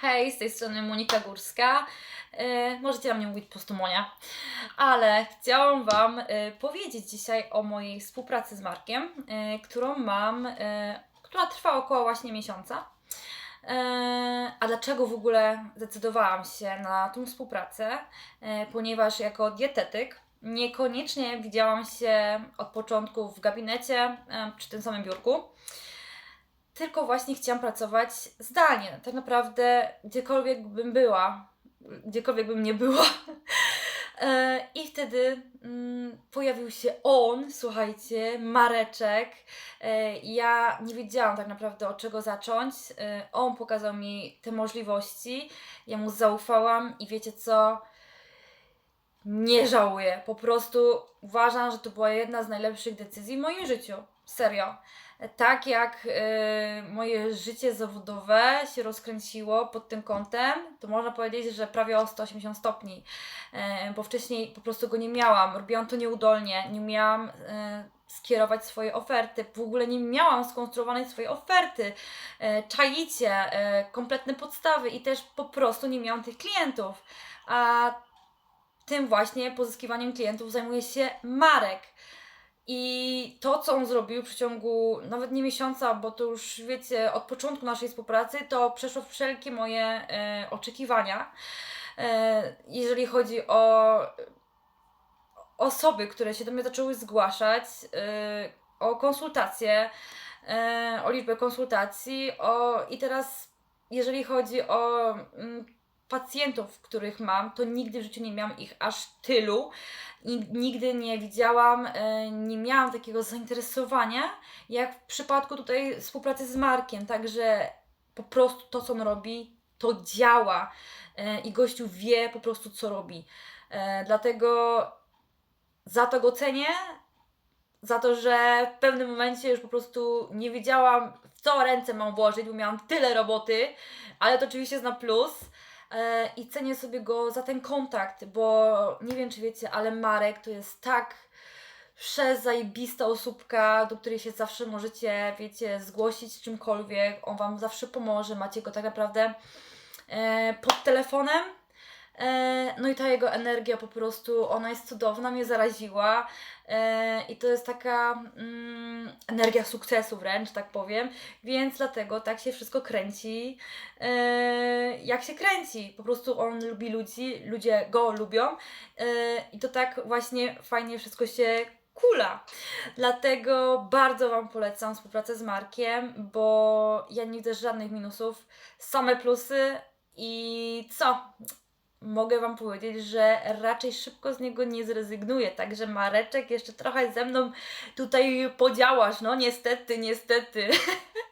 Hej, z tej strony Monika Górska. E, możecie na mnie mówić po prostu Monia. Ale chciałam Wam e, powiedzieć dzisiaj o mojej współpracy z Markiem, e, którą mam, która trwa około właśnie miesiąca. A dlaczego w ogóle zdecydowałam się na tą współpracę? Ponieważ jako dietetyk niekoniecznie widziałam się od początku w gabinecie przy tym samym biurku tylko właśnie chciałam pracować zdalnie. Tak naprawdę gdziekolwiek bym była, gdziekolwiek bym nie była. E, I wtedy mm, pojawił się on, słuchajcie, Mareczek. E, Ja nie wiedziałam tak naprawdę od czego zacząć. E, On pokazał mi te możliwości. Ja mu zaufałam i wiecie co? Nie żałuję. Po prostu uważam, że to była jedna z najlepszych decyzji w moim życiu. Serio. Tak jak y, moje życie zawodowe się rozkręciło pod tym kątem, to można powiedzieć, że prawie o 180 stopni, y, bo wcześniej po prostu go nie miałam, robiłam to nieudolnie, nie miałam y, skierować swoje oferty, w ogóle nie miałam skonstruowanej swojej oferty, y, czaicie, y, kompletne podstawy i też po prostu nie miałam tych klientów, a tym właśnie pozyskiwaniem klientów zajmuje się Marek. I to, co on zrobił w przeciągu nawet nie miesiąca, bo to już wiecie, od początku naszej współpracy, to przeszło wszelkie moje e, oczekiwania. E, jeżeli chodzi o osoby, które się do mnie zaczęły zgłaszać, e, o konsultacje, e, o liczbę konsultacji, o i teraz jeżeli chodzi o mm, pacjentów, których mam, to nigdy w życiu nie miałam ich aż tylu. I nigdy nie widziałam, e, nie miałam takiego zainteresowania, jak w przypadku tutaj współpracy z Markiem. Także po prostu to, co on robi, to działa. E, I gościu wie po prostu, co robi. E, Dlatego za to go cenię. Za to, że w pewnym momencie już po prostu nie wiedziałam, w co ręce mam włożyć, bo miałam tyle roboty, ale to oczywiście jest na plus. E, I cenię sobie go za ten kontakt, bo nie wiem, czy wiecie, ale Marek to jest tak przezajebista osóbka, do której się zawsze możecie, wiecie, zgłosić czymkolwiek. On Wam zawsze pomoże. Macie go tak naprawdę e, pod telefonem. E, no i ta jego energia po prostu, ona jest cudowna, mnie zaraziła. E, I to jest taka mm, energia sukcesu wręcz, tak powiem. Więc dlatego tak się wszystko kręci, e, jak się kręci. Po prostu on lubi ludzi, ludzie go lubią. I to tak właśnie fajnie wszystko się kula. Dlatego bardzo Wam polecam współpracę z Markiem, bo ja nie widzę żadnych minusów, same plusy i co? Mogę Wam powiedzieć, że raczej szybko z niego nie zrezygnuję, także Mareczek jeszcze trochę ze mną tutaj podziałasz, no niestety, niestety.